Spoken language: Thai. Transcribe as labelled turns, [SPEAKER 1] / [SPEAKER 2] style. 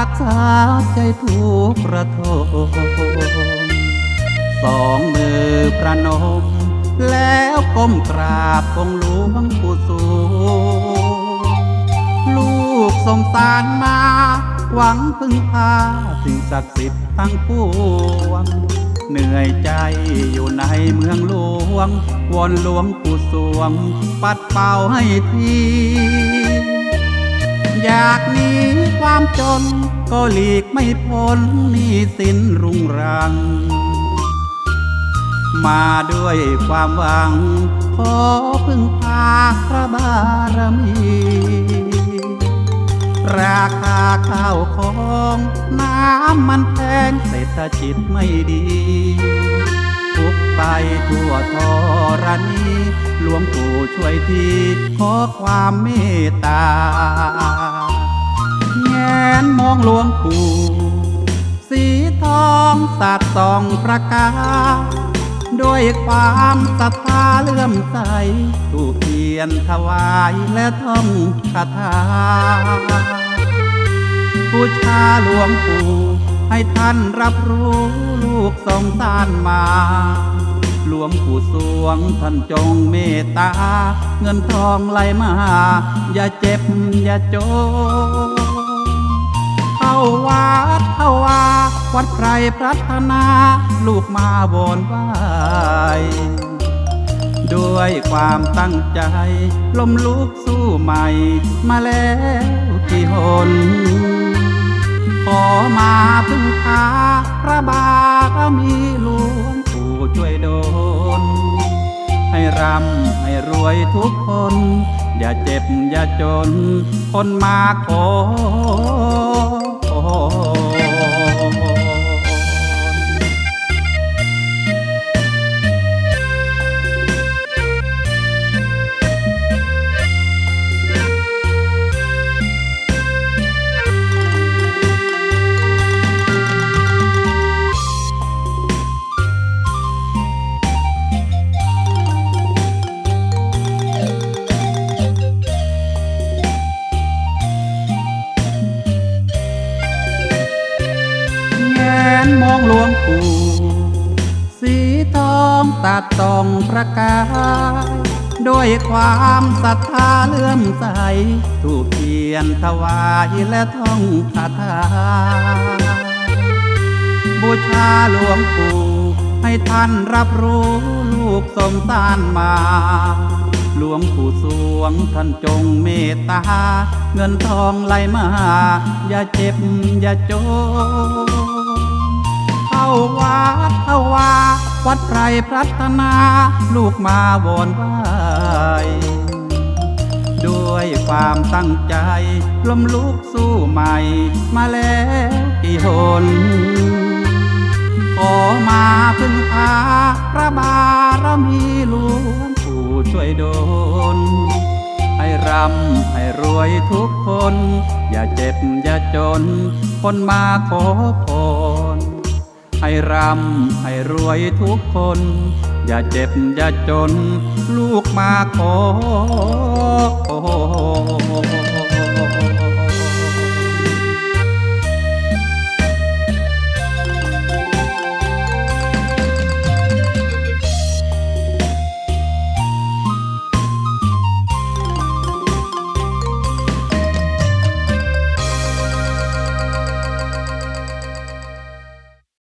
[SPEAKER 1] รักษาใจทุกข์ระทมสองมือประนม แล้วก้มกราบองหลวงปู่สูงลูกสมสารมา หวังพึ่งพาสิ่งศักดิ์สิทธิ์ทั้งปวงเหนื่อยใจอยู่ในเมืองหลวงวอนหลวงปู่สวง ปัดเป่าให้ที อยากหนี ความจน ก็หลีกไม่พ้นนี้สินรุงรัง มาด้วยความหวัง ขอพึ่งพาพระบารมี ราคาข้าวของน้ำมันแพงเศรษฐกิจไม่ดีทุกไปทั่วทรณีหลวงปู่ช่วยทีขอความเมตตา นมองหลวงปู่สีทองสาดส่องประกาด้วยความศรัทธาเลื่อมใสถูกเทียนถวายและท่องคาถาบูชาหลวงปู่ให้ท่านรับรู้ลูกสมสารมา หลวงปู่สวงท่านจงเมตตา เงินทองไหลมา อย่าเจ็บอย่าจนาวัดเาวาวัดไพรพัฒนา ลูกมาบนไหวด้วยความตั้งใจ ลมลุกสู้ใหม่ มาแล้วกี่หน ขอมาพึ่งพาพระบารมีหลวงปู่ช่วยโดนให้ร่ำให้รวยทุกคน อย่าเจ็บอย่าจน คนมาขอ แง หลวงปู่สีทองตัดตองประกายด้วยความศรัทธาเลื่อมใสถูกเทียนถวายและท่องคาถาบูชาหลวงปู่ให้ท่านรับรู้ลูกสมสารมา หลวงปู่สวงท่านจงเมตตา เงินทองไหลมา อย่าเจ็บอย่าจน วัดไพรพัฒนาลูกมาวอนไหวด้วยความตั้งใจล้มลุกสู้ใหม่ มาแล้วกี่หนขอมาพึ่งพาพระบารมีหลวงปู่ช่วยโดนให้ร่ำให้รวยทุกคน อย่าเจ็บอย่าจน คนมาขอพร ให้ร่ำให้รวยทุกคน อย่าเจ็บอย่าจน ลูกมาขอ